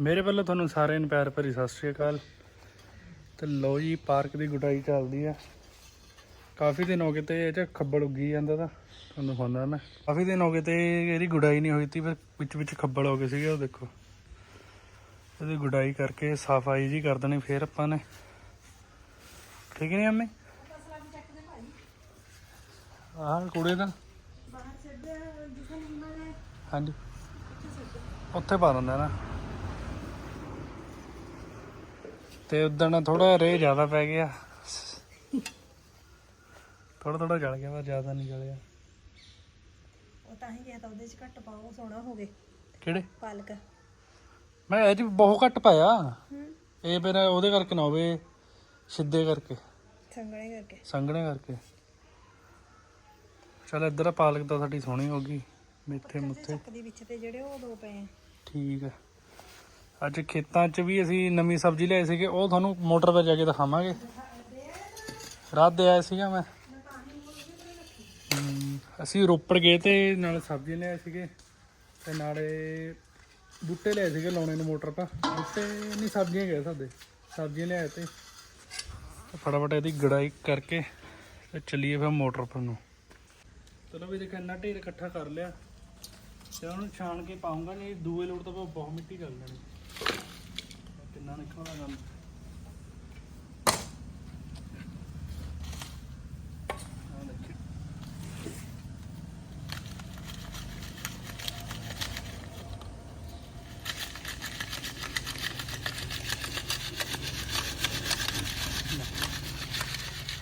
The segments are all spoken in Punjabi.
ਮੇਰੇ ਵੱਲੋਂ ਤੁਹਾਨੂੰ ਸਾਰਿਆਂ ਨੂੰ ਪਿਆਰ ਭਰੀ ਸਤਿ ਸ਼੍ਰੀ ਅਕਾਲ। ਤੇ ਲੋ ਜੀ ਪਾਰਕ ਦੀ ਗੁਡਾਈ ਚੱਲਦੀ ਆ। ਕਾਫੀ ਦਿਨ ਹੋ ਗਏ ਤੇ ਇਹ ਚ ਖੱਬਲ ਉੱਗੀ ਜਾਂਦਾ ਤਾਂ ਤੁਹਾਨੂੰ ਹੁੰਦਾ ਮੈਂ। ਕਾਫੀ ਦਿਨ ਹੋ ਗਏ ਤੇ ਇਹਦੀ ਗੁਡਾਈ ਨਹੀਂ ਹੋਈ ਤੀ ਪਰ ਵਿੱਚ ਵਿੱਚ ਖੱਬਲ ਹੋ ਗਏ ਸੀਗੇ ਉਹ ਦੇਖੋ। ਇਹਦੀ ਗੁਡਾਈ ਕਰਕੇ ਸਫ਼ਾਈ ਜੀ ਕਰ ਦੇਣੀ ਫੇਰ ਆਪਾਂ ਨੇ। ਠੀਕ ਨਹੀਂ ਅੰਮੇ? ਆਹ ਕੁੜੇ ਦਾ। ਹਾਂਜੀ। ਉੱਥੇ ਪਾ ਦਿੰਦਾ ਨਾ। ਤੇ ਉਦਣ ਥੋੜਾ ਰੇ ਜ਼ਿਆਦਾ ਪੈ ਗਿਆ। ਥੋੜਾ ਥੋੜਾ ਜਲ ਗਿਆ ਪਰ ਜ਼ਿਆਦਾ ਨਹੀਂ ਜਲਿਆ। ਉਹ ਤਾਂ ਹੀ ਕਿਹਾ ਤਾਂ ਉਹਦੇ ਚ ਘੱਟ ਪਾਓ ਸੋਹਣਾ ਹੋਵੇ। ਕਿਹੜੇ? ਪਾਲਕ। ਮੈਂ ਇਹ ਚ ਬਹੁਤ ਘੱਟ ਪਾਇਆ। ਇਹ ਫਿਰ ਉਹਦੇ ਕਰਕੇ ਨਾ ਹੋਵੇ ਸਿੱਧੇ ਕਰਕੇ। ਸੰਗਣੇ ਕਰਕੇ। ਸੰਘਣੇ ਕਰਕੇ। ਚਲ ਇੱਧਰ ਪਾਲਕ ਤਾਂ ਸਾਡੀ ਸੋਹਣੀ ਹੋ ਗਈ। ਮੇਥੇ ਮੁੱਥੇ। ਚੱਕ ਦੇ ਵਿੱਚ ਤੇ ਜਿਹੜੇ ਉਹ ਦੋ ਪਏ ਆ। ਠੀਕ ਹੈ ਅੱਜ ਖੇਤਾਂ 'ਚ ਵੀ ਅਸੀਂ ਨਵੀਂ ਸਬਜ਼ੀ ਲਿਆਏ ਸੀਗੇ, ਉਹ ਤੁਹਾਨੂੰ ਮੋਟਰ 'ਤੇ ਜਾ ਕੇ ਦਿਖਾਵਾਂਗੇ। ਰਾਤ ਦੇ ਆਇਆ ਸੀਗਾ ਮੈਂ। ਅਸੀਂ ਰੋਪੜ ਗਏ ਤੇ ਨਾਲ ਸਬਜ਼ੀ ਲਿਆਏ ਸੀਗੇ ਤੇ ਨਾਲੇ ਬੂਟੇ ਲਿਆਏ ਸੀਗੇ ਲਾਉਣੇ ਨੂੰ ਮੋਟਰ 'ਪਾ ਬੂਟੇ ਨਹੀਂ, ਸਬਜ਼ੀਆਂ ਗਏ ਸਾਡੇ। ਸਬਜ਼ੀਆਂ ਲਿਆਏ ਤੇ। ਫਟਾਫਟ ਇਹਦੀ ਗੜਾਈ ਕਰਕੇ ਤੇ ਚੱਲੀਏ ਫਿਰ ਮੋਟਰ ਪਰ ਨੂੰ। ਚਲੋ ਵੀ ਦੇਖ, ਇੰਨਾ ਢੇਰ ਇਕੱਠਾ ਕਰ ਲਿਆ। ਤੇ ਉਹਨੂੰ ਛਾਣ ਕੇ ਪਾਉਂਗਾ, ਨਹੀਂ, ਦੂਏ ਲੋਟ ਤੋਂ ਬਹੁਤ ਮਿੱਟੀ ਕਰ ਲੈਣੀ ਕਿੰਨਾ ਨਿਕਲਦਾ ਗੰਦ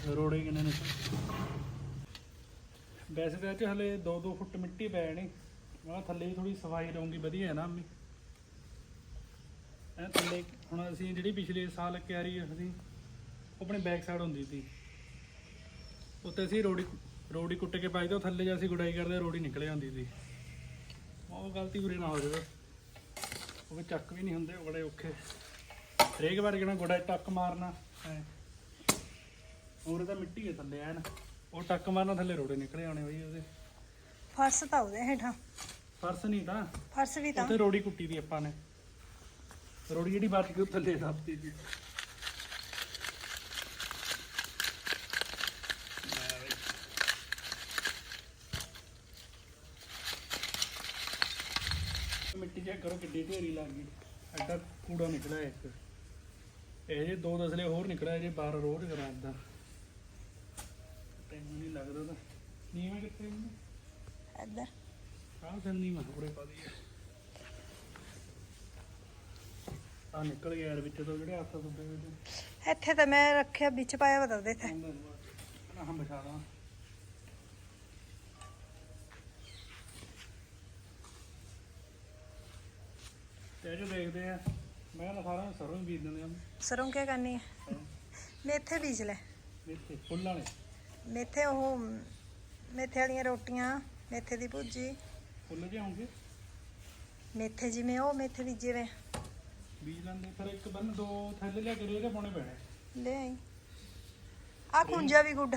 ਰੋੜੇ ਕਿੰਨੇ ਨੇ ਵੈਸੇ ਤਾਂ ਇਹ 'ਚ ਹਲੇ 2-2 ਫੁੱਟ ਮਿੱਟੀ ਪੈ ਜਾਣੀ। ਆ ਥੱਲੇ ਥੋੜੀ ਸਫ਼ਾਈ ਰਹੂੰਗੀ, ਵਧੀਆ ਹੈ ਨਾ ਅੰਮੀ ਇਹ ਥੱਲੇ ਹੁਣ ਅਸੀਂ ਜਿਹੜੀ ਪਿਛਲੇ ਸਾਲ ਕਿਆਰੀ ਅਸੀਂ ਉਹ ਆਪਣੇ ਬੈਕ ਸਾਈਡ ਹੁੰਦੀ ਸੀ। ਉੱਤੇ ਅਸੀਂ ਰੋੜੀ ਰੋੜੀ ਕੁੱਟ ਕੇ ਪਾਈ ਤੇ ਥੱਲੇ ਜੇ ਅਸੀਂ ਗੁਡਾਈ ਕਰਦੇ ਰੋੜੀ ਨਿਕਲ ਜਾਂਦੀ ਸੀ। ਉਹ ਗਲਤੀ ਪੂਰੀ ਨਾ ਹੋ ਜਾਵੇ। ਉਹ ਵੀ ਚੱਕ ਵੀ ਨਹੀਂ ਹੁੰਦੇ ਉਹ ਬੜੇ ਔਖੇ। ਹਰੇਕ ਵਾਰ ਕਿਹਨਾਂ ਗੁਡਾਈ ਟੱਕ ਮਾਰਨਾ ਐ। ਹੋਰ ਤਾਂ ਮਿੱਟੀ ਹੈ ਥੱਲੇ ਐਨ। ਉਹ ਟੱਕ ਮਾਰਨਾ ਥੱਲੇ ਰੋੜੇ ਨਿਕਲੇ ਆਉਣੇ ਬਈ ਉਹਦੇ। ਫਰਸ਼ ਤਾਂ ਉਹਦੇ ਹੇਠਾਂ। ਫਰਸ ਨਹੀਂ ਤਾਂ। ਫਰਸ਼ ਵੀ ਤਾਂ। ਉੱਥੇ ਰੋੜੀ ਕੁੱਟੀ ਦੀ ਆਪਾਂ ਨੇ। ਰੋੜੀ ਜਿਹੜੀ ਬਚ ਗਈ ਉਹ ਥੱਲੇ ਦੱਬਤੀ ਜੀ। ਮਿੱਟੀ ਚੈੱਕ ਕਰੋ ਕਿੱਡੀ ਢੇਰੀ ਲੱਗ ਗਈ। ਐਡਾ ਕੂੜਾ ਨਿਕਲਿਆ ਇੱਕ। ਇਹ ਜੇ ਦੋ ਦਸਲੇ ਹੋਰ ਨਿਕਲਿਆ ਜੇ ਬਾਹਰ ਰੋਜ਼ ਕਰਾਂ ਏਦਾਂ। ਤੈਨੂੰ ਨਹੀਂ ਲੱਗਦਾ ਤਾਂ। ਨੀਵੇਂ ਕਿੱਥੇ ਨੇ? ਇੱਧਰ। ਆਹ ਫਿਰ ਨੀਵਾਂ ਥੋੜੇ ਪਾ ਦਈਏ। ਆ ਨਿਕਲ ਗਿਆ ਯਾਰ ਵਿੱਚ ਤੋਂ ਜਿਹੜੇ ਹੱਥ ਸੁੱਟੇ ਹੋਏ ਤੇ ਇੱਥੇ ਤਾਂ ਮੈਂ ਰੱਖਿਆ ਵਿੱਚ ਪਾਇਆ ਬਤਾ ਦੇ ਇੱਥੇ। ਹੁੰਦਾ ਨਾ ਹਮ ਬਿਠਾ ਦਾਂ ਤੇ ਜੋ ਦੇਖਦੇ ਆ ਮੈਂ ਤਾਂ ਸਾਰਾ ਸਰੋਂ ਹੀ ਬੀਜ ਦਿੰਦੇ ਆ ਸਰੋਂ ਕੀ ਕਰਨੀ ਹੈ ਮੇਥੇ ਬੀਜ ਲੈ। ਇੱਥੇ ਫੁੱਲ ਵਾਲੇ। ਮੇਥੇ ਉਹ ਮੇਥੇ ਵਾਲੀਆਂ ਰੋਟੀਆਂ ਮੇਥੇ ਦੀ ਭੁੱਜੀ ਫੁੱਲ ਜੇ ਆਉਂਗੇ ਮੇਥੇ ਜਿਵੇਂ ਉਹ ਮੇਥੇ ਬੀਜੇ ਵੇ। ਬੀਜ ਲੈਂਦੇ ਫਿਰ ਇੱਕ ਬੰਨ ਦੋ ਥੈਲੇ ਲਿਆ ਕੇ ਰੇੜੇ ਪਾਉਣੇ ਪੈਣੇ। ਲੈ ਆਈ। ਆ ਖੁੰਜਾ ਵੀ ਗੁੱਡ।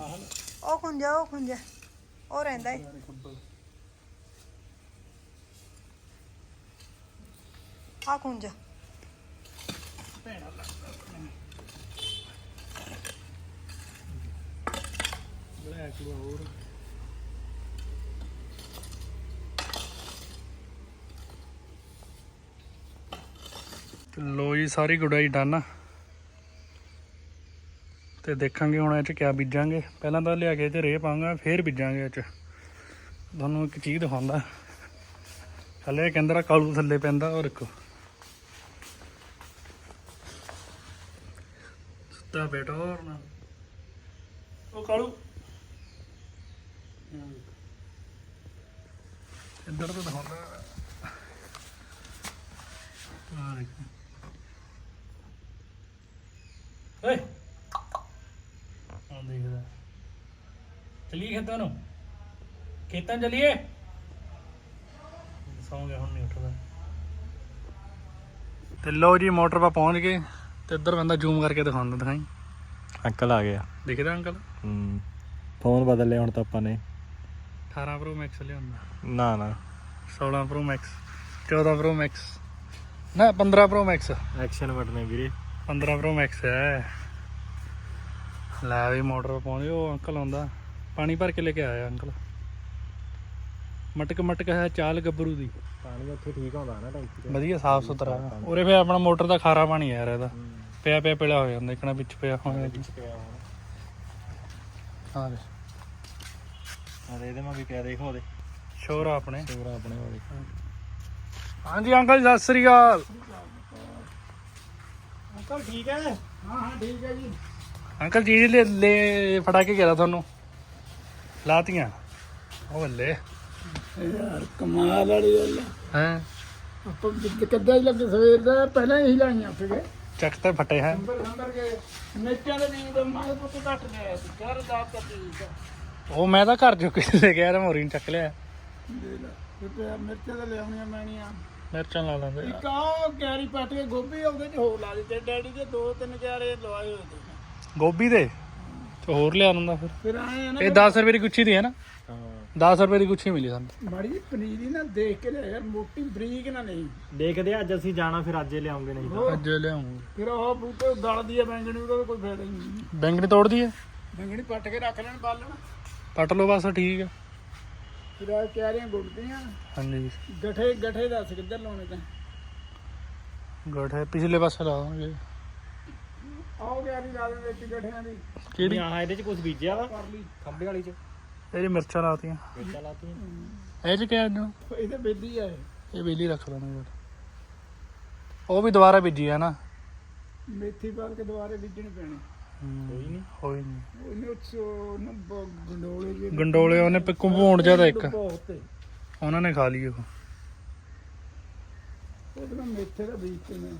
ਆਹ ਲੈ। ਉਹ ਖੁੰਜਾ ਉਹ ਖੁੰਜਾ ਉਹ ਰਹਿੰਦਾ ਏ। ਯਾਰ ਖੁੱਬਲ ਆ ਖੁੰਜਾ ਭੈਣਾ ਲੱਗਦਾ ਬੜਾ ਇੱਕ ਹੋਰ। ਲੋ ਜੀ, ਸਾਰੀ ਗੁਡਾਈ ਡਨ ਤੇ ਦੇਖਾਂਗੇ ਹੁਣ ਇਹ ਚ ਕਿਆ ਬੀਜਾਂਗੇ। ਪਹਿਲਾਂ ਤਾਂ ਲਿਆ ਕੇ ਇਹ ਰੇਹ ਪਾਵਾਂਗਾ, ਫੇਰ ਬੀਜਾਂਗੇ ਇਹ ਚ। ਤੁਹਾਨੂੰ ਇੱਕ ਚੀਜ਼ ਦਿਖਾਉਂਦਾ। ਹਲੇ ਕਹਿੰਦਾ ਕਾਲੂ ਥੱਲੇ ਪੈਂਦਾ, ਉਹ ਦੇਖੋ ਸੁੱਤਾ ਬੈਠਾ ਹੋਰ ਨਾ ਉਹ ਕਾਲੂ। ਇੱਧਰ ਤੋਂ ਦਿਖਾਉਂਦਾ। ਆ ਦੇਖ। ਓਏ। ਆ ਦੇਖਦਾ। ਚਲੀਏ ਖੇਤਾਂ ਨੂੰ। ਖੇਤਾਂ ਚਲੀਏ। ਸੌਂ ਗਿਆ ਹੁਣ ਨਹੀਂ ਉੱਠਦਾ। ਤੇ ਲੋ ਜੀ ਮੋਟਰ 'ਪਾ ਪਹੁੰਚ ਗਏ। ਤੇ ਇੱਧਰ ਬੰਦਾ ਜ਼ੂਮ ਕਰਕੇ ਦਿਖਾਉਂਦਾ ਦਿਖਾਈ? ਅੰਕਲ ਆ ਗਿਆ। ਦਿਖਦਾ ਅੰਕਲ? ਹੂੰ। ਫੋਨ ਬਦਲ ਲਿਆ ਹੁਣ ਤਾਂ ਆਪਾਂ ਨੇ। 18 ਪ੍ਰੋ ਮੈਕਸ ਲਿਆਉਂਦਾ। ਨਾ ਨਾ। 16 ਪ੍ਰੋ ਮੈਕਸ 14 ਪ੍ਰੋ ਮੈਕਸ ਨਾ 15 Pro Max ਐਕਸ਼ਨ ਬਟਨੇ ਵੀਰੇ। 15 Pro Max ਹੈ। ਲੈ ਵੀ ਮੋਟਰ ਪਾਉਂਦੇ ਉਹ ਅੰਕਲ ਆਉਂਦਾ। ਪਾਣੀ ਭਰ ਕੇ ਲੈ ਕੇ ਆਇਆ ਅੰਕਲ। ਮਟਕ ਮਟਕ ਹੈ ਚਾਲ ਗੱਭਰੂ ਦੀ। ਪਾਣੀ ਉੱਥੇ ਠੀਕ ਆਉਂਦਾ ਨਾ ਟੈਂਕੀ ਤੇ। ਵਧੀਆ ਸਾਫ਼ ਸੁਥਰਾ। ਉਰੇ ਫੇ ਆਪਣਾ ਮੋਟਰ ਦਾ ਖਾਰਾ ਪਾਣੀ ਆ ਇਹਦਾ। ਪਿਆ ਪਿਆ ਪਿਲਾ ਹੋ ਜਾਂਦਾ ਇਕਣਾ ਵਿੱਚ ਪਿਆ ਹੋਇਆ ਹਾਂ ਦੇ ਅਰੇ ਇਹਦੇ ਮੈਂ ਵੀ ਕਿਆ ਦੇਖੋ ਉਹਦੇ। ਸ਼ੋਰ ਆਪਣੇ। ਤੋਰਾ ਆਪਣੇ ਵਾਲੇ ਹਾਂਜੀ ਅੰਕਲ ਜੀ, ਸਤਿ ਸ੍ਰੀ ਅਕਾਲ। ਅੰਕਲ ਠੀਕ ਹੈ? ਹਾਂ ਹਾਂ ਠੀਕ ਹੈ ਜੀ। ਅੰਕਲ ਜੀ ਲੈ ਲੈ ਫੜਾ ਕੇ ਗਿਆ ਤੁਹਾਨੂੰ। ਲਾਤੀਆਂ। ਉਹ ਬੱਲੇ। ਯਾਰ ਕਮਾਲ ਵਾਲੀ ਗੱਲ। ਹੈ? ਆਪਾਂ ਕੱਦਾ ਲੱਗੇ ਸਵੇਰ ਦਾ ਪਹਿਲਾਂ ਹੀ ਲਾਈਆਂ ਸੀਗੇ। ਚੱਕ ਤੇ ਫਟੇ ਹੈ। ਨੰਬਰ ਨੰਬਰ ਕੇ ਮਿਰਚਾਂ ਦੇ ਬੀਜ ਦਾ ਮਾਲ ਪੁੱਤ ਘੱਟ ਲਿਆ ਸੀ ਕਰ ਦਾ ਦਾ ਬੀਜ ਦਾ ਉਹ ਮੈਂ ਤਾਂ ਘਰ ਚੋਂ ਕਿਸੇ ਦੇ ਗਿਆ ਮੋਰੀ ਨੂੰ ਚੱਕ ਲਿਆ। ਦੇ ਲੈ ਤੇ ਮਿਰਚਾਂ ਤਾਂ ਲਿਆਉਣੀਆਂ ਮੈਣੀਆਂ ਮਿਰਚਾਂ ਲਾ ਲੈਂਦੇ ਇੱਕ ਆਹ ਕੈਰੀ ਪੱਟ ਕੇ ਗੋਭੀ ਉਹਦੇ ਚ ਹੋਰ ਲਾ ਦਿੱਤੇ। ਡੈਡੀ ਦੇ ਦੋ ਤਿੰਨ ਕਿਆਰੇ ਲਵਾਏ ਹੋਏ ਤੇ। ਗੋਭੀ ਦੇ? ਤੇ ਹੋਰ ਲਿਆ ਦਿੰਦਾ ਫਿਰ। ਫਿਰ ਆਏ ਆ ਨਾ ਇਹ 10 ਰੁਪਏ ਦੀ ਗੁੱਛੀ ਦੀ ਹੈ ਨਾ? ਹਾਂ। 10 ਰੁਪਏ ਦੀ ਗੁੱਛੀ ਮਿਲੀ ਸਾਨੂੰ। ਮਾੜੀ ਜਿਹੀ ਪਨੀਰੀ ਨਾ ਦੇਖ ਕੇ ਲਿਆ ਯਾਰ ਮੋਟੀ ਬਰੀਕ ਨਾ ਨਹੀਂ। ਦੇਖਦੇ ਆ, ਅੱਜ ਅਸੀਂ ਜਾਣਾ ਫਿਰ ਅੱਜ ਹੀ ਲਿਆਉਂਗੇ ਨਹੀਂ ਤਾਂ। ਅੱਜ ਲਿਆਉਂਗੇ। ਫਿਰ ਉਹ ਬੂਟੇ ਗਲਦੀ ਆ ਬੈਂਗਣੀ ਉਹਦਾ ਕੋਈ ਫਾਇਦਾ ਹੀ ਨਹੀਂ। ਬੈਂਗਣੀ ਤੋੜ ਦਈਏ ਬੈਂਗਣੀ ਪੱਟ ਕੇ ਰੱਖ ਲੈਣ ਬਾਲਣ। ਪੱਟ ਲਓ ਬਸ ਠੀਕ ਆ ਫਿਰ ਆ ਕਿਆਰੀਆਂ ਗੁੱਟਦੀਆਂ ਹਾਂਜੀ ਗਠੇ ਗਠੇ ਦੱਸ ਕਿੱਧਰ ਲਾਉਣੇ ਤਾਂ ਗੜ ਹੈ ਪਿਛਲੇ ਪਾਸੇ ਲਾ ਦਾਂਗੇ ਆਓ ਕਿਆਰੀ ਲਾ ਦੇ ਵਿੱਚ ਗਠਿਆਂ ਦੀ ਕਿਹੜੀ ਆਹ ਇਹਦੇ ਚ ਕੁਝ ਬੀਜਿਆ ਵਾ ਕਰ ਲਈ ਖੰਬੇ ਵਾਲੀ ਚ ਇਹਦੀ ਮਿਰਚਾਂ ਲਾਤੀਆਂ ਮਿਰਚਾਂ ਲਾਤੀਆਂ ਇਹ ਚ ਕਿਆ ਇਹਨੂੰ ਇਹ ਤਾਂ ਬੇਦੀ ਆ ਇਹ। ਇਹ ਬਿਜਲੀ ਰੱਖ ਲੈਣਾ ਯਾਰ ਉਹ ਵੀ ਦੁਬਾਰਾ ਬੀਜੀ ਹੈ ਨਾ ਮੇਥੀ ਪਾ ਕੇ ਦੁਬਾਰੇ ਬੀਜਣੀ ਪੈਣੀ ਕੋਈ ਨਹੀਂ ਹੋਈ ਨਹੀਂ ਉਹਨੇ ਉੱਚੋ ਨਾ ਬ- ਗੰਡੋਲੇ ਜੇ ਗੰਡੋਲੇ ਉਹਨੇ ਪਿੱਕੂ ਭੋਣ ਜ਼ਿਆਦਾ ਇੱਕ। ਬਹੁਤ ਤੇ ਉਹਨਾਂ ਨੇ ਖਾ ਲਈ ਉਹ। ਉਹਦੇ ਨਾਲ ਮੇਥੇ ਦਾ ਬੀਜ ਤੇ ਨੇ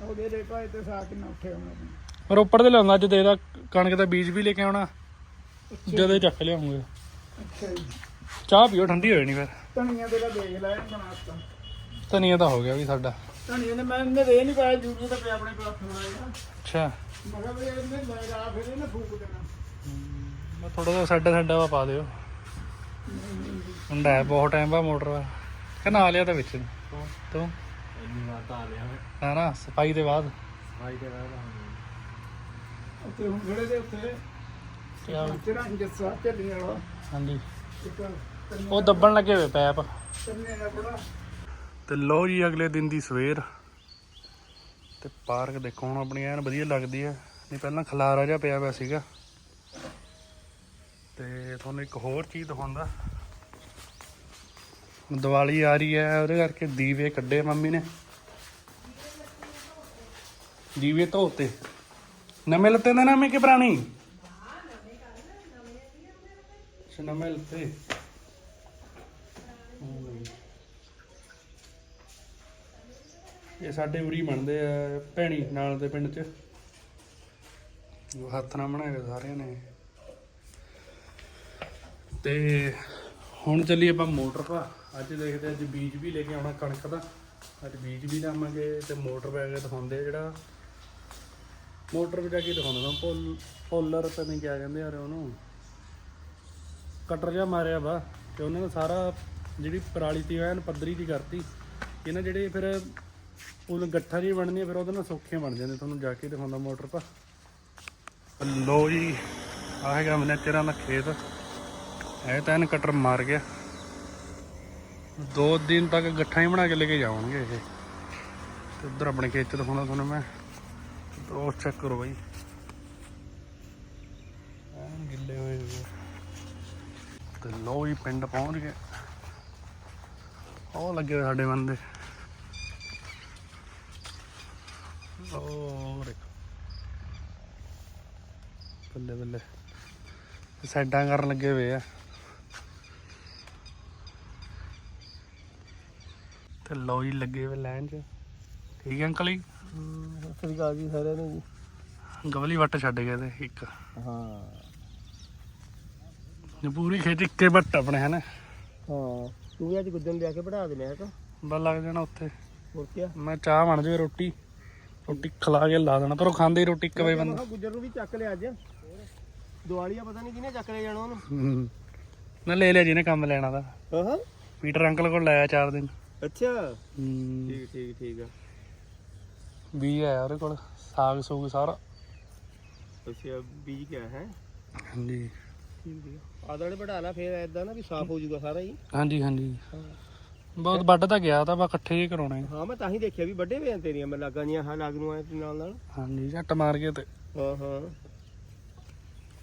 ਉਹਦੇ ਰੇ ਪਾਏ ਤੇ ਸਾਕ ਨਾ ਉੱਠੇ ਆਉਣਾ ਰੋਪੜ ਦੇ ਲਿਆਉਂਦਾ ਅੱਜ ਦੇ ਦਾ ਕਣਕ ਦਾ ਬੀਜ ਵੀ ਲੈ ਕੇ ਆਉਣਾ। ਜਦੇ ਚੱਕ ਲਿਆਉਂਗੇ। ਅੱਛਾ ਜੀ। ਚਾਹ ਪੀਓ ਠੰਡੀ ਹੋ ਜਾਣੀ ਫਿਰ। ਧਨੀਆ ਦੇ ਦਾ ਦੇਖ ਲੈ ਬਣਾਤਾ ਧਨੀਆ ਤਾਂ ਹੋ ਗਿਆ ਵੀ ਸਾਡਾ। ਧਨੀਆ ਨੇ ਮੈਂ ਇਹਨੇ ਰੇ ਨਹੀਂ ਪਾਇਆ ਜੂਰੀ ਤਾਂ ਪਿਆ ਆਪਣੇ ਕੋਲ ਥੋੜਾ ਜਿਹਾ ਅੱਛਾ। ਮੈਂ ਕਿਹਾ ਵੀ ਇਹਨੇ ਲੈ ਰਾ ਫਿਰ ਇਹਨੇ ਫੂਕ ਦੇਣਾ। ਮੈਂ ਥੋੜਾ ਜਿਹਾ ਸਾਡਾ ਸਾਡਾ ਵਾ ਪਾ ਦਿਓ। ਹੁੰਦਾ ਹੈ ਬਹੁਤ ਟਾਈਮ ਬਾਅਦ ਮੋਟਰ ਵਾ ਕਿ ਨਾ ਲਿਆ ਤਾਂ ਵਿੱਚ ਨੂੰ। ਤੂੰ? ਇੰਨੀ ਵਾਰ ਤਾਂ ਆ ਲਿਆ ਮੈਂ। ਨਾ ਨਾ ਸਫ਼ਾਈ ਦੇ ਬਾਅਦ। ਸਫ਼ਾਈ ਦੇ ਬਾਅਦ ਉੱਤੇ ਹੁਣ ਖੜੇ ਦੇ ਉੱਤੇ ਕਿਆ ਚਿਰਾਂ ਜੱਸਾ ਚੱਲੀ ਵਾਲਾ। ਹਾਂਜੀ। ਇੱਕ ਉਹ ਦੱਬਣ ਲੱਗੇ ਹੋਏ ਪੈਪ। ਤੰਨੇ ਦਾ ਬੜਾ। ਤੇ ਲੋ ਜੀ ਅਗਲੇ ਦਿਨ ਦੀ ਸਵੇਰ। ਤੇ ਪਾਰਕ ਦੇਖੋ ਹੁਣ ਆਪਣੀ ਐਨ ਵਧੀਆ ਲੱਗਦੀ ਹੈ ਨਹੀਂ ਪਹਿਲਾਂ ਖਲਾਰਾ ਜਿਹਾ ਪਿਆ ਹੋਇਆ ਸੀਗਾ। ਤੇ ਤੁਹਾਨੂੰ ਇੱਕ ਹੋਰ ਚੀਜ਼ ਦਿਖਾਉਂਦਾ। ਦੀਵਾਲੀ ਆ ਰਹੀ ਹੈ ਉਹਦੇ ਕਰਕੇ ਦੀਵੇ ਕੱਢੇ ਮੰਮੀ ਨੇ। ਦੀਵੇ ਧੋਤੇ। ਨਵੇਂ ਲੱਤੇ ਨੇ ਨਵੇਂ ਕਿ ਪੁਰਾਣੀ? ਅੱਛਾ, ਨਵੇਂ ਲੱਤੇ ਹਮ। ਇਹ ਸਾਡੇ ਉਰੀ ਬਣਦੇ ਆ ਭੈਣੀ ਨਾਲ ਦੇ ਪਿੰਡ 'ਚ। ਉਹ ਹੱਥ ਨਾਲ ਬਣਾਏ ਸਾਰਿਆਂ ਨੇ। ਤੇ ਹੁਣ ਚੱਲੀ ਆਪਾਂ ਮੋਟਰ ਪਾ। ਅੱਜ ਦੇਖਦੇ ਅੱਜ ਬੀਜ ਵੀ ਲੈ ਕੇ ਆਉਣਾ ਕਣਕ ਦਾ। ਅੱਜ ਬੀਜ ਵੀ ਲਾਵਾਂਗੇ ਤੇ ਮੋਟਰ ਪੈ ਕੇ ਦਿਖਾਉਂਦੇ ਜਿਹੜਾ ਮੋਟਰ ਵੀ ਜਾ ਕੇ ਦਿਖਾਉਂਦਾ ਪੋਲ, ਪੋਲਰ ਪਤਾ ਨਹੀਂ ਕਿਆ ਕਹਿੰਦੇ ਯਾਰ ਉਹਨੂੰ। ਕਟਰ ਜਿਹਾ ਮਾਰਿਆ ਵਾ ਤੇ ਉਹਨਾਂ ਨੇ ਸਾਰਾ ਜਿਹੜੀ ਪਰਾਲੀ ਤੀ ਐਨ ਪੱਧਰੀ ਦੀ ਕਰਤੀ। ਇਹਨਾਂ ਜਿਹੜੇ ਫਿਰ ਉਹ ਗੱਠਾ ਜੀ ਬਣਨੀ ਫਿਰ ਉਹਦੇ ਨਾਲ ਸੌਖੀਆਂ ਬਣ ਜਾਂਦੇ ਤੁਹਾਨੂੰ ਜਾ ਕੇ ਦਿਖਾਉਂਦਾ ਮੋਟਰ ਪਾ ਲੋ ਜੀ, ਆਹ ਹੈਗਾ ਮਨੇਚਰਾਂ ਦਾ ਖੇਤ। ਇਹ ਤਾਂ ਇਹਨ ਕਟਰ ਮਾਰ ਗਿਆ। ਦੋ ਦਿਨ ਤੱਕ ਗੱਠਾ ਹੀ ਬਣਾ ਕੇ ਲੈ ਕੇ ਜਾਣਗੇ ਇਹ। ਤੇ ਉਧਰ ਆਪਣੇ ਖੇਤ ਚ ਦਿਖਾਉਂਦਾ ਤੁਹਾਨੂੰ ਮੈਂ। ਉਹ ਚੈੱਕ ਕਰੋ ਬਾਈ। ਐਨ ਗਿੱਲੇ ਹੋਏ ਹੋਏ ਤੇ ਲੋ ਜੀ, ਪਿੰਡ ਪਹੁੰਚ ਗਏ। ਉਹ ਲੱਗੇ ਹੋਏ ਸਾਡੇ ਬੰਦੇ। ਉਹ ਦੇਖੋ ਬੱਲੇ ਬੱਲੇ। ਸਾਈਡਾਂ ਕਰਨ ਲੱਗੇ ਹੋਏ ਆ। ਤੇ ਲੋ ਜੀ ਲੱਗੇ ਹੋਏ ਲਾਈਨ 'ਚ। ਠੀਕ ਹੈ ਅੰਕਲ ਜੀ? ਸਤਿ ਸ੍ਰੀ ਅਕਾਲ ਜੀ ਸਾਰਿਆਂ ਨੂੰ ਜੀ। ਗਵਲੀ ਵੱਟ ਛੱਡ ਗਏ ਤੇ ਇੱਕ। ਹਾਂ। ਜੇ ਪੂਰੀ ਖੇਤ ਇੱਕੇ ਵੱਟ ਆਪਣੇ ਹਨ? ਹਾਂ ਤੂੰ ਵੀ ਅੱਜ ਗੁੱਦਨ ਲਿਆ ਕੇ ਪੜਾ ਦੇ ਲਿਆ ਤਾਂ ਬਸ ਲੱਗ ਜਾਣਾ ਉੱਥੇ। ਹੋਰ ਕੀ ਮੈਂ ਚਾਹ ਬਣ ਜਾਵੇ ਰੋਟੀ। ਰੋਟੀ ਖਲਾ ਕੇ ਲਾ ਦੇਣਾ ਪਰ ਉਹ ਖਾਂਦੇ ਹੀ ਰੋਟੀ ਇੱਕ ਬੰਦਾ। ਗੁੱਜਰ ਨੂੰ ਵੀ ਚੱਕ ਲਿਆ ਅੱਜ। ਦਿਵਾਲੀ ਆ ਪਤਾ ਨਹੀਂ ਕਿਹਨੇ ਚੱਕ ਲੈ ਜਾਣਾ ਉਹਨੂੰ। ਹੂੰ। ਨਾ ਲੈ ਲਿਆ ਜਿਹਨੇ ਕੰਮ ਲੈਣਾ ਦਾ। ਹਾਂ। ਪੀਟਰ ਅੰਕਲ ਕੋਲ ਲਾਇਆ ਚਾਰ ਦਿਨ। ਅੱਛਾ। ਹੂੰ। ਠੀਕ ਠੀਕ ਠੀਕ ਆ। ਵੀ ਆਇਆ ਉਹਦੇ ਕੋਲ ਸਾਗ ਸੂਗ ਸਾਰਾ। ਅੱਛਾ ਬੀਜ ਗਿਆ ਹੈ। ਹਾਂਜੀ। ਆਦੜੇ ਵਢਾ ਲਾ ਫੇਰ ਐਦਾਂ ਨਾ ਵੀ ਸਾਫ਼ ਹੋ ਜਾਊਗਾ ਸਾਰਾ ਹੀ। ਹਾਂਜੀ ਹਾਂਜੀ। ਬਹੁਤ ਤਾਂ ਗਿਆ ਤਾਂ ਬਾ ਇਕੱਠੇ ਹੀ ਕਰਾਉਣੇ ਹਾਂ ਮੈਂ ਤਾਂ ਹੀ ਦੇਖਿਆ ਵੀ ਵੱਡੇ ਵੇ ਤੇਰੀਆਂ ਮੈਂ ਲਾਗਾਂ ਜੀਆਂ ਹਾਂ ਲਾਗ ਨੂੰ ਆਏ ਤੇ ਨਾਲ ਨਾਲ। ਹਾਂਜੀ ਝੱਟ ਮਾਰ ਕੇ ਤੇ। ਹਾਂ ਹਾਂ।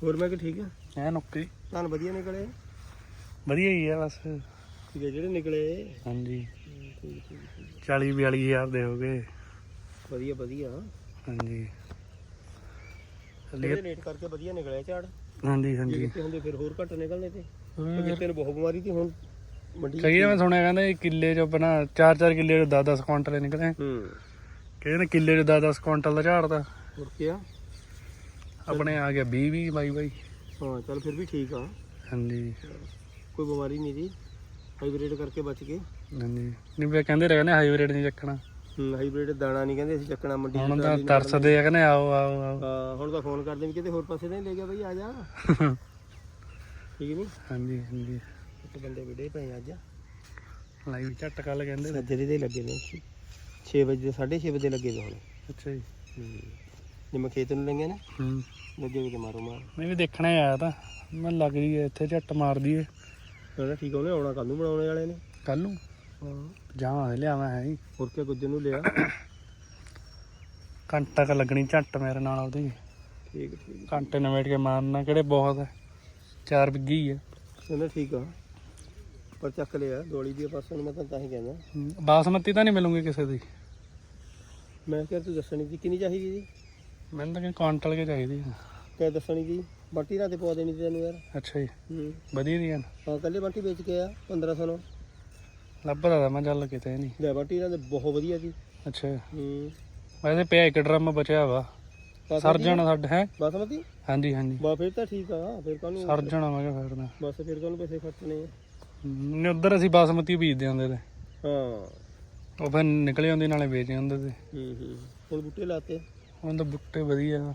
ਹੋਰ ਮੈਂ ਕਿ ਠੀਕ ਆ? ਐ ਨੁੱਕੀ। ਧਨ ਵਧੀਆ ਨਿਕਲੇ। ਵਧੀਆ ਹੀ ਆ ਬਸ। ਠੀਕ ਹੈ ਜਿਹੜੇ ਨਿਕਲੇ। ਹਾਂਜੀ। ਠੀਕ ਠੀਕ 40 42 ਹਜ਼ਾਰ ਦੇ ਹੋ ਗਏ। ਵਧੀਆ ਵਧੀਆ। ਹਾਂਜੀ। ਜਿਹੜੇ ਲੇਟ ਕਰਕੇ ਵਧੀਆ ਨਿਕਲਿਆ ਝਾੜ। ਹਾਂਜੀ ਜੇ ਹਾਂਜੀ ਕਿਤੇ ਹੁੰਦੇ ਫਿਰ ਹੋਰ ਘੱਟ ਨਿਕਲਣੇ ਤੇ। ਕਿਤੇ ਨੂੰ ਬਹੁਤ ਬਿਮਾਰੀ ਤੀ ਹੁਣ ਕਈ ਵਾਰ ਮੈਂ ਸੁਣਿਆ ਕਹਿੰਦੇ ਕਿੱਲੇ ਚ ਆਪਣਾ 4-4 ਕਿੱਲੇ ਚ 10-10 ਕੁਇੰਟਲ ਨਿਕਲੇ ਹੂੰ। ਕਹਿੰਦੇ ਕਿੱਲੇ ਚ 10-10 ਕੁਇੰਟਲ ਦਾ ਝਾੜ ਤਾਂ ਹੋਰ ਕੀ ਆ ਆਪਣੇ ਆ ਗਿਆ 20-20 ਬਾਈ ਬਾਈ। ਹਾਂ ਚੱਲ ਫਿਰ ਵੀ ਠੀਕ ਆ। ਹਾਂਜੀ। ਕੋਈ ਬਿਮਾਰੀ ਨਹੀਂ ਦੀ ਹਾਈਬ੍ਰਿਡ ਕਰਕੇ ਬਚ ਗਏ। ਹਾਂਜੀ। ਨਹੀਂ ਵੀ ਕਹਿੰਦੇ ਰਹੇ ਨੇ ਹਾਈਬ੍ਰਿਡ ਨਹੀਂ ਚੱਕਣਾ। ਹਾਈਬ੍ਰਿਡ ਦਾਣਾ ਨਹੀਂ ਕਹਿੰਦੇ ਅਸੀਂ ਚੱਕਣਾ ਮੰਡੀ ਹੁਣ ਤਾਂ ਤਰਸਦੇ ਆ ਕਹਿੰਦੇ ਆਓ ਆਓ ਆਓ। ਹੁਣ ਤਾਂ ਫੋਨ ਕਰਦੇ ਵੀ ਕਿਤੇ ਹੋਰ ਪਾਸੇ ਨਹੀਂ ਲੈ ਗਿਆ ਬਈ ਆ ਜਾ। ਠੀਕ ਨਹੀਂ? ਹਾਂਜੀ ਹਾਂਜੀ। ਇੱਕ ਬੰਦੇ ਵਿੜੇ ਪਏ ਅੱਜ। ਲਾਈਵ ਝੱਟ ਕੱਲ ਕਹਿੰਦੇ ਨੇ। ਸੱਜਰੇ ਦੇ ਲੱਗੇ ਨੇ 6 ਵਜੇ 6:30 ਵਜੇ ਲੱਗੇ ਨੇ ਹੁਣ। ਅੱਛਾ ਜੀ। ਹੂੰ। ਜਿਵੇਂ ਖੇਤ ਨੂੰ ਲੰਗੇ ਨਾ ਹੂੰ। ਲੱਗੇ ਵੀ ਤੇ ਮਾਰੋ ਮਾਰ। ਮੈਂ ਵੀ ਦੇਖਣਾ ਆਇਆ ਤਾਂ। ਮੈਂ ਲੱਗ ਰਹੀ ਹੈ ਇੱਥੇ ਝੱਟ ਮਾਰਦੀ ਏ ਕਹਿੰਦਾ ਠੀਕ ਉਹਨੇ ਆਉਣਾ ਕੱਲ ਨੂੰ ਬਣਾਉਣੇ ਵਾਲੇ ਨੇ। ਕੱਲ ਨੂੰ? ਹਾਂ। ਜਾਵਾਂ ਲਿਆਵਾਂ ਹੈ ਹੀ ਹੋਰ ਕਿਆ ਗੁੱਜਰ ਨੂੰ ਲਿਆ? ਘੰਟਾ ਕ ਲੱਗਣੀ ਝੱਟ ਮੇਰੇ ਨਾਲ ਉਹਦੀ। ਠੀਕ ਠੀਕ ਘੰਟੇ ਨਵੇਟ ਕੇ ਮਾਰਨਾ ਕਿਹੜੇ ਬਹੁਤ ਹੈ। ਚਾਰ ਬਿੱਗੀ ਹੀ। ਕਹਿੰਦਾ ਠੀਕ ਆ। ਪਰ ਚੱਕ ਲਿਆ ਦੋਲੀ ਦੀ ਪਾਸੋਂ ਮੈਂ ਤਾਂ ਤਾਂ ਹੀ ਕਹਿੰਦਾ। ਬਾਸਮਤੀ ਤਾਂ ਨਹੀਂ ਮਿਲੂਗੀ ਕਿਸੇ ਦੀ। ਮੈਂ ਕਿਹਾ ਤੂੰ ਦੱਸਣੀ ਸੀ ਕਿੰਨੀ ਚਾਹੀਦੀ ਜੀ ਮੈਨੂੰ ਤਾਂ ਕਿ ਕੁਆਂਟਲ ਕੇ ਚਾਹੀਦੀ ਹੈ ਕਿਆ ਦੱਸਣੀ ਸੀ ਬਾਟੀ ਰਾਤੇ ਪਵਾ ਦੇਣੀ ਸੀ ਤੈਨੂੰ ਯਾਰ। ਅੱਛਾ ਜੀ। ਹੂੰ। ਵਧੀਆ ਦੀ ਗੱਲ। ਹਾਂ ਕੱਲੇ ਬਾਟੀ ਵੇਚ ਕੇ ਆ 1500 ਨੂੰ। ਲੱਭਦਾ ਤਾਂ ਮੈਂ ਚੱਲ ਕਿਤੇ ਨਹੀਂ। ਲੈ ਬਾਟੀ ਇਹਨਾਂ ਦੇ ਬਹੁਤ ਵਧੀਆ ਸੀ। ਅੱਛਾ ਹੂੰ। ਵੈਸੇ ਪਿਆ ਇੱਕ ਡਰਮ ਬਚਿਆ ਵਾ। ਬਾਸਮਤੀ? ਸਰ ਜਾਣਾ ਸਾਡੇ ਹੈ? ਬਾਸਮਤੀ? ਹਾਂਜੀ ਹਾਂਜੀ। ਬਾ ਫਿਰ ਤਾਂ ਠੀਕ ਆ ਫਿਰ ਕਾਹਨੂੰ ਸਰ ਜਾਣਾ ਮੈਂ ਕਿਹਾ ਫਿਰ ਤਾਂ। ਬਸ ਫਿਰ ਕਾਹਨੂੰ ਪੈਸੇ ਖਰਚਣੇ ਆ? ਨੇ ਉਧਰ ਅਸੀਂ ਬਾਸਮਤੀ ਬੀਜਦੇ ਹੁੰਦੇ ਤੇ। ਹਾਂ। ਉਹ ਫਿਰ ਨਿਕਲੇ ਹੁੰਦੇ ਨਾਲੇ ਵੇਚ ਜਾਂਦੇ ਤੇ। ਹੂੰ ਹੂੰ। ਹੁਣ ਬੂਟੇ ਲਾਤੇ? ਹੁਣ ਤਾਂ ਬੁੱਟੇ ਵਧੀਆ।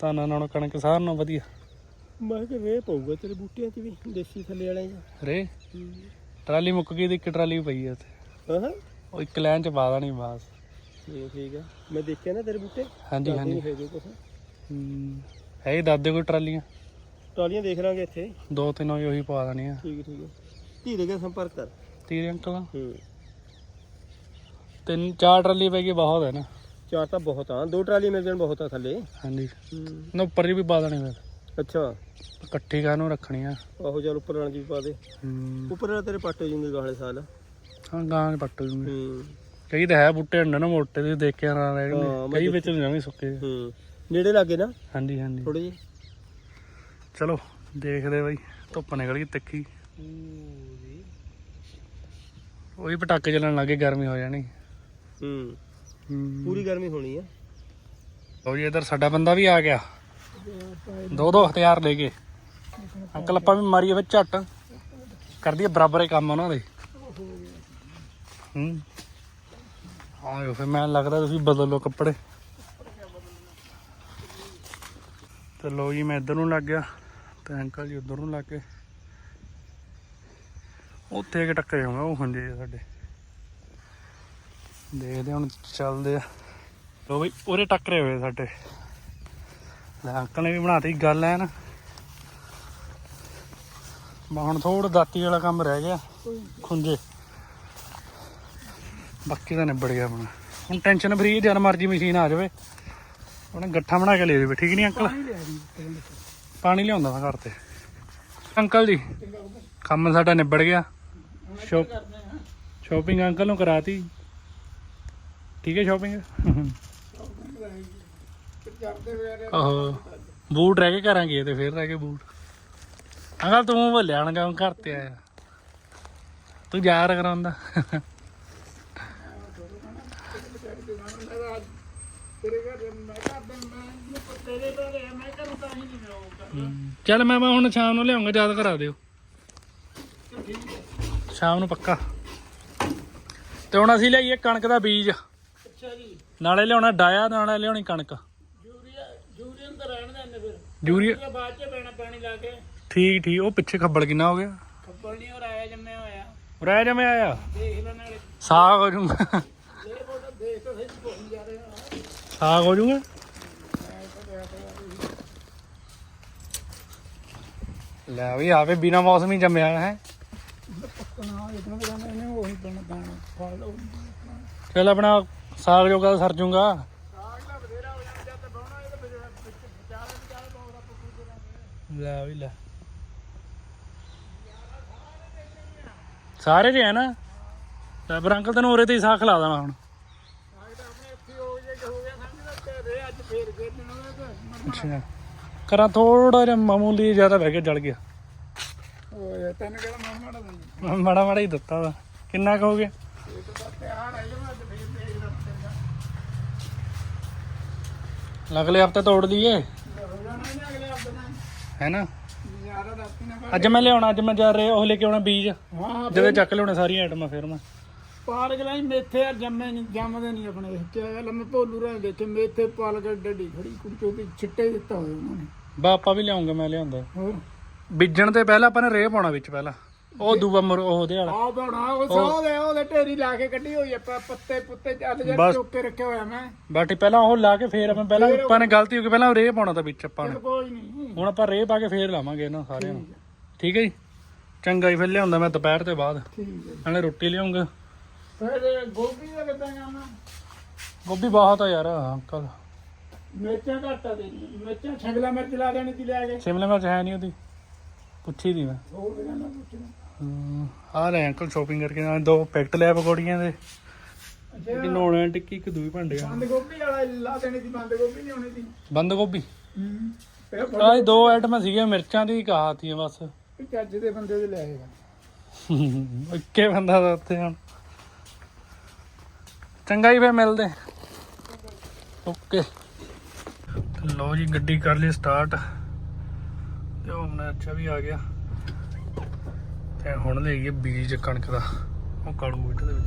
ਧਾਨਾਂ ਨਾਲੋਂ ਕਣਕ ਸਾਰ ਨਾਲੋਂ ਵਧੀਆ। ਮੈਂ ਕਿਹਾ ਰੇ ਪਊਗਾ ਤੇਰੇ ਬੂਟਿਆਂ 'ਚ ਵੀ ਦੇਸੀ ਥੱਲੇ ਵਾਲਿਆਂ 'ਚ। ਰੇ ਟਰਾਲੀ ਮੁੱਕ ਗਈ ਤੇ ਇੱਕ ਟਰਾਲੀ ਪਈ ਆ ਉੱਥੇ। ਹਾਂ ਉਹ ਇੱਕ ਲਾਈਨ ਚ ਪਾ ਦੇਣੀ ਬਸ। ਠੀਕ ਠੀਕ ਆ। ਮੈਂ ਦੇਖਿਆ ਨਾ ਤੇਰੇ ਬੂਟੇ। ਹਾਂਜੀ ਹਾਂਜੀ। ਨੀ ਹੂੰ। ਹੈ ਦਾਦੇ ਕੋਈ ਟਰਾਲੀਆਂ। ਟਰਾਲੀਆਂ ਦੇਖ ਲਾਂਗੇ ਇੱਥੇ। ਦੋ ਤਿੰਨ ਹੋਈ ਉਹੀ ਪਾ ਦੇਣੀਆਂ। ਠੀਕ ਠੀਕ ਹੈ। ਧੀਰੇ ਕੇ ਸੰਪਰਕ ਕਰ? ਤੀਰ ਅੰਕਲ ਹੂੰ। ਤਿੰਨ ਚਾਰ ਟਰਾਲੀ ਪੈ ਗਈ ਬਹੁਤ ਹੈ ਨਾ। ਚਾਰ ਤਾਂ ਬਹੁਤ ਆ। ਦੋ ਟਰਾਲੀ ਮਿਲ ਜਾਣ ਬਹੁਤ ਆ ਥੱਲੇ। ਹਾਂਜੀ। ਹੂੰ। ਨਾ ਉੱਪਰ ਵੀ ਪਾ ਦੇਣੀ ਫਿਰ। ਅੱਛਾ। ਇਕੱਠੀ ਕਾਹਨੂੰ ਰੱਖਣੀ ਆ? ਆਹੋ ਚੱਲ ਉੱਪਰ ਵਾਲਾ ਵੀ ਪਾ ਦੇ। ਹੂੰ। ਉੱਪਰ ਵਾਲਾ ਤੇਰੇ ਪੱਟ ਹੋ ਜੂਗੇ ਗਾਲੇ ਸਾਲ। ਹਾਂ ਗਾਂ ਚ ਪੱਟ ਜੂਗੇ। ਹੂੰ। ਕਈ ਤਾਂ ਹੈ ਬੁੱਟੇ ਹੁੰਦੇ ਨਾ ਮੋਟੇ ਤੁਸੀਂ ਦੇਖਿਆ ਨਾ ਰਹਿ ਹਾਂ, ਗਏ ਮੈਂ ਕਈ ਵਿੱਚ ਨੂੰ ਜਮੀ ਸੁੱਕੇ। ਹੂੰ। ਨੇੜੇ ਲੱਗੇ ਨਾ? ਹਾਂਜੀ ਹਾਂਜੀ। ਥੋੜੇ ਜਿਹੇ? ਚਲੋ ਦੇਖਦੇ ਬਈ ਧੁੱਪ ਨਿਕਲ ਗਈ ਤਿੱਖੀ। ਉਹੀ ਪਟਾਕੇ ਚੱਲਣ ਲੱਗੇ ਗਰਮੀ ਹੋ ਜਾਣੀ। ਹੂੰ। ਪੂਰੀ ਗਰਮੀ ਹੋਣੀ ਆ। ਲਓ ਜੀ ਇਧਰ ਸਾਡਾ ਬੰਦਾ ਵੀ ਆ ਗਿਆ। ਦੋ ਦੋ ਹਥਿਆਰ ਲੈ ਕੇ। ਅੰਕਲ ਆਪਾਂ ਵੀ ਮਾਰੀਏ ਵਿੱਚ ਝੱਟ। ਕਰ ਦਈਏ ਬਰਾਬਰ ਹੀ ਕੰਮ ਉਹਨਾਂ ਦੇ। ਹੂੰ। ਆਇਓ ਫਿਰ ਮੈਂ ਲੱਗਦਾ ਤੁਸੀਂ ਬਦਲ ਲਓ ਕੱਪੜੇ। ਤੇ ਲੋ ਜੀ ਮੈਂ ਇੱਧਰ ਨੂੰ ਲੱਗ ਗਿਆ। ਤੇ ਅੰਕਲ ਜੀ ਉਧਰ ਨੂੰ ਲੱਗ ਕੇ। ਉੱਥੇ ਇੱਕ ਟੱਕਰੇ ਹੋਣਾ ਉਹ ਹੁੰਦੇ ਸਾਡੇ। ਦੇਖਦੇ ਹੁਣ ਚੱਲਦੇ ਆ। ਲੋ ਬਈ ਉਹਦੇ ਟੱਕਰੇ ਹੋਏ ਸਾਡੇ। ਲੈ, ਅੰਕਲ ਨੇ ਵੀ ਬਣਾਤੀ ਗੱਲ ਐ ਨਾ ਮੈਂ ਹੁਣ ਥੋੜਾ ਦਾਤੀ ਵਾਲਾ ਕੰਮ ਰਹਿ ਗਿਆ, ਖੁੰਝੇ। ਬਾਕੀ ਤਾਂ ਨਿਬੜ ਗਿਆ ਹੁਣ ਹੁਣ ਟੈਨਸ਼ਨ ਫਰੀ, ਜਦ ਮਰਜ਼ੀ ਮਸ਼ੀਨ ਆ ਜਾਵੇ। ਉਹਨੇ ਗੱਠਾ ਬਣਾ ਕੇ ਲੈ ਜਾਵੇ, ਠੀਕ ਨਹੀਂ ਅੰਕਲ? ਪਾਣੀ ਲਿਆਉਂਦਾ ਮੈਂ ਘਰ ਤੇ। ਅੰਕਲ ਜੀ, ਕੰਮ ਸਾਡਾ ਨਿਬੜ ਗਿਆ। ਸ਼ੋਪ ਸ਼ੋਪਿੰਗ ਅੰਕਲ ਨੂੰ ਕਰਾਤੀ। ਠੀਕ ਹੈ ਸ਼ੋਪਿੰਗ ਆਹੋ, ਬੂਟ ਰਹਿ ਗਏ ਕਰਾਂਗੇ ਤੇ ਫੇਰ ਰਹਿ ਗਏ ਬੂਟ। ਅੰਕਲ, ਤੂੰ ਭੁੱਲਿਆ ਨਾ ਕੰਮ ਘਰ ਤੇ ਆਇਆ। ਤੂੰ ਯਾਰ ਕਰਾਉਂਦਾ। ਤੇਰੇ ਬਾਰੇ ਮੈਂ ਕਰੂੰ ਤਾਂ ਹੀ ਨਹੀਂ ਆਉਂਦਾ ਚੱਲ ਮੈਂ ਮੈਂ ਹੁਣ ਸ਼ਾਮ ਨੂੰ ਲਿਆਉਂਗਾ ਯਾਦ ਕਰਾ ਦਿਓ। ਸ਼ਾਮ ਨੂੰ ਪੱਕਾ। ਤੇ ਹੁਣ ਅਸੀਂ ਲਿਆਈਏ ਕਣਕ ਦਾ ਬੀਜ। ਅੱਛਾ ਜੀ। ਨਾਲੇ ਲਿਆਉਣਾ ਡਾਇਆ ਨਾਲੇ ਲਿਆਉਣੀ ਕਣਕ। ਯੂਰੀਆ ਯੂਰੀਆ ਤਾਂ ਰਹਿਣ ਦੇ ਫਿਰ। ਯੂਰੀਆ ਯੂਰੀਆ ਬਾਅਦ ਚ ਪੈਣਾ ਪਾਣੀ ਲਾ ਕੇ। ਠੀਕ ਠੀਕ। ਉਹ ਪਿੱਛੇ ਖੱਬਲ ਕਿੰਨਾ ਹੋ ਗਿਆ? ਖੱਬਲ ਨਹੀਂ ਹੋ ਰਾਇਆ ਜੰਮਿਆ ਹੋਇਆ। ਰਹਿ ਜਮੇ ਆਇਆ ਦੇਖ ਲੈ ਨਾਲੇ। ਸਾਗ ਹੋ ਜੂਗਾ। ਸਾਗ ਹੋ ਜੂਗਾ? ਲੈ ਵੀ ਆਵੇ ਬਿਨਾ ਮੌਸਮੀ ਜੰਮਿਆ ਹੈ। ਨਾ ਇਤਨਾ ਬਣਾ ਇਹਨੇ ਉਹੀ ਬਣਾ ਦਾਣਾ ਖਾ ਲਓ ਚੱਲ ਆਪਣਾ ਸਾਗ ਜੋਗਾ ਤਾਂ ਸਰ ਜੂਗਾ। ਸਾਗ ਦਾ ਬਥੇਰਾ ਹੋ ਜਾਂਦਾ ਤੇ ਬਾਉਣਾ ਇਹਦੇ ਵਿੱਚ ਵਿਚਾਰੇ ਵਿਚਾਰੇ ਬਹੁਤ ਪੁੱਛੂ ਦੇ ਲੈ ਵੀ ਲੈ। ਸਾਰੇ ਜੇ ਹੈ ਨਾ। ਲੈ ਪਰ ਅੰਕਲ ਤੈਨੂੰ ਉਰੇ ਤੇ ਹੀ ਸਾਗ ਖਿਲਾ ਦੇਣਾ ਹੁਣ। ਸਾਗ ਤਾਂ ਆਪਣੇ ਇੱਥੇ ਹੋ ਜੇ ਹੋ ਗਿਆ ਸਮਝ ਲੈ ਤੇ ਰੇ ਅੱਜ ਫੇਰ ਫੇਰ ਦਿਨ ਉਹਦੇ ਤੇ ਅੱਛਾ। ਕਰਾਂ ਥੋੜਾ ਜਿਹਾ ਮਾਮੂਲੀ ਜ਼ਿਆਦਾ ਬਹਿ ਕੇ ਜਲ ਗਿਆ। ਓਏ ਤੈਨੂੰ ਕਿਹੜਾ ਮਾਮਾ ਦਾ ਦਿੰਦਾ ਮਾੜਾ ਮਾੜਾ ਹੀ ਦਿੱਤਾ ਵਾ। ਕਿੰਨਾ ਕੁ ਹੋ ਗਿਆ? ਇਹ ਤਾਂ ਬਸ ਤਿਆਰ ਫੇਰ ਅਗਲੇ ਹਫ਼ਤੇ ਤੋੜ ਲਈਏ। ਹੋ ਜਾਣਾ ਇਹਨੇ ਅਗਲੇ ਹਫ਼ਤੇ ਨਾਲ ਹੈ ਨਾ? ਅੱਜ ਮੈਂ ਲਿਆਉਣਾ ਅੱਜ ਮੈਂ ਜਾ ਰਿਹਾ ਉਹ ਲੈ ਕੇ ਆਉਣਾ ਬੀਜ। ਹਾਂ ਜਦੋਂ ਚੱਕ ਲਿਆਉਣੇ ਸਾਰੀਆਂ ਆਈਟਮਾਂ ਫਿਰ ਮੈਂ। ਪਾਲਕ ਲਈ ਮੇਥੇ ਯਾਰ ਜੰਮੇ ਨਹੀਂ ਜੰਮਦੇ ਨਹੀਂ ਆਪਣੇ। ਕੀ ਗੱਲ ਮੈਂ ਭੋਲੂ ਰਾਂ ਦੇਖੇ ਮੇਥੇ ਪਾਲਕ ਡੱਡੀ ਖੜੀ ਕੁੜੀ ਚੋਦੀ ਛਿੱਟੇ ਦਿੱਤਾ ਹੋਇਆ ਉਹਨਾਂ ਨੇ। ਬਾਪਾ ਵੀ ਲਿਆਉਂਗਾ ਮੈਂ ਲਿਆਉਂਦਾ। ਹੋਰ? ਬੀਜਣ ਤੇ ਪਹਿਲਾਂ ਆਪਾਂ ਨੇ ਰੇਹ ਪਾਉਣਾ ਵਿੱਚ ਪਹਿਲਾਂ। ਉਹ ਦੂਆ ਮਰ ਉਹ ਉਹਦੇ ਵਾਲਾ। ਆ ਬਣਾ ਉਹ ਸੌ ਦੇ ਉਹਦੇ ਢੇਰੀ ਲਾ ਕੇ ਕੱਢੀ ਹੋਈ ਆ ਪ- ਪੱਤੇ ਪੁੱਤੇ ਚੱਲ ਜਾ ਬਸ। ਚੁੱਕ ਕੇ ਰੱਖਿਆ ਹੋਇਆ ਮੈਂ। ਬਾਟੀ ਪਹਿਲਾਂ ਉਹ ਲਾ ਕੇ ਫੇਰ ਆਪਾਂ ਪਹਿਲਾਂ ਆਪਾਂ ਨੇ ਗਲਤੀ ਹੋ ਗਈ ਪਹਿਲਾਂ ਰੇਹ ਪਾਉਣਾ ਤਾਂ ਵਿੱਚ ਆਪਾਂ ਨੇ। ਚੱਲ ਕੋਈ ਨਹੀਂ ਹੁਣ ਆਪਾਂ ਰੇਹ ਪਾ ਕੇ ਫੇਰ ਲਾਵਾਂਗੇ ਇਹਨਾਂ ਸਾਰਿਆਂ ਨੂੰ। ਠੀਕ ਹੈ ਜੀ? ਚੰਗਾ ਜੀ ਫਿਰ ਲਿਆਉਂਦਾ ਮੈਂ ਦੁਪਹਿਰ ਤੇ ਬਾਅਦ। ਠੀਕ ਹੈ ਨਾਲੇ ਰੋਟੀ ਲਿਆਉਂਗਾ। ਫਿਰ ਗੋਭੀ ਦਾ ਕਿੱਦਾਂ ਜਾਣਾ ਗੋਭੀ ਬਹੁਤ ਆ ਯਾਰ ਅੰਕਲ। ਮਿਰਚਾਂ ਘੱਟ ਦੇ ਮਿਰਚਾਂ ਛਗਲਾ ਮਿਰਚ ਲਾ ਦੇਣੀ ਤੀ ਲੈ ਕੇ। ਸ਼ਿਮਲਾ ਮਿਰਚ ਹੈ ਨਹੀਂ ਉਹਦੀ। ਪੁੱਛੀ ਦੀ ਮੈਂ। ਹੋਰ ਵੀ ਨਾ ਪੁੱਛਣਾ। ਹਮ, ਆ ਲੈ ਅੰਕਲ ਸ਼ੋਪਿੰਗ ਕਰਕੇ ਨਾਲ ਦੋ ਪੈਕਟ ਲਿਆ ਪਕੌੜੀਆਂ ਦੇ। ਅੱਛਾ। ਕਿ ਨੋਣਾ ਟਿੱਕੀ ਇੱਕ ਦੂਈ ਭਾਂਡੇ ਆ। ਬੰਦ ਗੋਭੀ ਵਾਲਾ ਲਾ ਦੇਣੀ ਤੀ ਬੰਦ ਗੋਭੀ ਨਹੀਂ ਹੋਣੀ ਤੀ। ਬੰਦ ਗੋਭੀ ਹੂੰ ਆਹ ਦੋ ਆਈਟਮਾਂ ਸੀਗੀਆਂ ਮਿਰਚਾਂ ਦੀ ਕਹਾਤੀਆਂ ਬਸ। ਚੱਜ ਦੇ ਬੰਦੇ ਦੇ ਲੈ ਆਏਗਾ ਇੱਕੇ ਬੰਦਾ ਦਾ ਉੱਥੇ ਹੁਣ। ਚੰਗਾ ਹੀ ਫੇ ਮਿਲਦੇ। ਓਕੇ। ਲਓ ਜੀ ਗੱਡੀ ਕਰ ਲਈ ਸਟਾਰਟ ਤੇ ਹੁਣ ਅੱਛਾ ਵੀ ਆ ਗਿਆ। ਤੇ ਹੁਣ ਲੈ ਗਏ ਬੀਜ ਕਣਕ ਦਾ ਉਹ ਕਾਲੂ ਮਿੱਟ ਦੇ ਵਿੱਚ।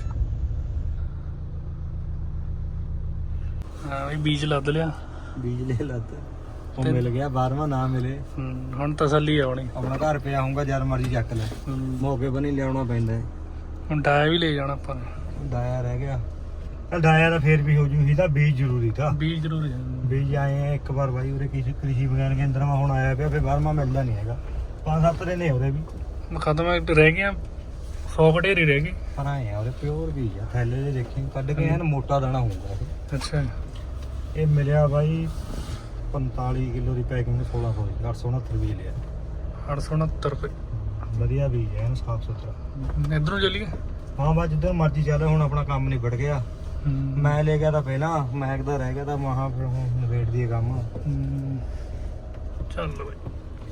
ਹਾਂ ਵੀ ਬੀਜ ਲੱਦ ਲਿਆ। ਬੀਜ ਲੈ ਲੱਤ ਉਹ ਮਿਲ ਗਿਆ 12ਵਾਂ ਨਾ ਮਿਲੇ। ਹੁਣ ਤਸੱਲੀ ਆਉਣੀ ਆਪਣਾ। ਘਰ ਪਿਆ ਹੋਊਗਾ ਜਦ ਮਰਜ਼ੀ ਚੱਕ ਲੈ। ਮੌਕੇ ਬਣੀ ਲਿਆਉਣਾ ਪੈਂਦਾ। ਹੈ ਹੁਣ ਡਾਇਆ ਵੀ ਲੈ ਜਾਣਾ ਆਪਾਂ ਡਾਇਆ ਰਹਿ ਗਿਆ। ਡਾਇਆ ਤਾਂ ਫੇਰ ਵੀ ਹੋ ਜੂ ਇਹਦਾ ਬੀਜ ਜ਼ਰੂਰੀ ਤਾਂ। ਬੀਜ ਜ਼ਰੂਰੀ ਹੈ ਬੀਜ ਆਏ ਆ ਇੱਕ ਵਾਰ ਬਾਈ ਉਰੇ ਕਿਸੇ ਕ੍ਰਿਸ਼ੀ ਵਿਗਿਆਨ ਕੇਂਦਰ ਮਾ ਹੁਣ ਆਇਆ ਪਿਆ ਫੇਰ 12ਵਾਂ ਮਿਲਦਾ ਨਹੀਂ ਹੈਗਾ। ਪੰਜ ਸੱਤ ਦਿਨ ਨੇ ਉਰੇ ਵੀ। ਖਤਮ ਹੈ, ਰਹਿ ਗਿਆ 100 ਘਟੇਰੀ ਰਹਿ ਗਈ। ਪਰ ਆਏ ਆ ਉਰੇ ਪਿਓਰ ਬੀਜ ਆ ਥੈਲੇ ਦੇ ਦੇਖੀ ਕੱਢ ਕੇ ਐਨ ਮੋਟਾ ਦਾਣਾ ਹੋਊਗਾ ਇਹ। ਅੱਛਾ। ਇਹ ਮਿਲਿਆ ਬਾਈ 45 ਕਿਲੋ ਦੀ ਪੈਕਿੰਗ 1600 ਦੀ 869 ਰੁਪਏ ਲਿਆ। 869 ਰੁਪਏ। ਵਧੀਆ ਬੀਜ ਹੈ ਸਾਫ਼ ਸੁਥਰਾ। ਇਧਰੋਂ ਚੱਲੀਏ? ਹਾਂ ਬਾ ਜਿੱਦਾਂ ਮਰਜ਼ੀ ਚੱਲ ਹੁਣ ਆਪਣਾ ਕੰਮ ਨਿਬੜ ਗਿਆ। ਮੈਂ ਲੈ ਗਿਆ ਤਾਂ ਪਹਿਲਾਂ ਮੈਂ ਕਿਦਾ ਰਹਿ ਗਿਆ ਤਾਂ ਮਹਾ ਫਿਰ ਹੁਣ ਨਿਬੇੜ ਦੀਏ ਕੰਮ। ਚੱਲ ਬਈ।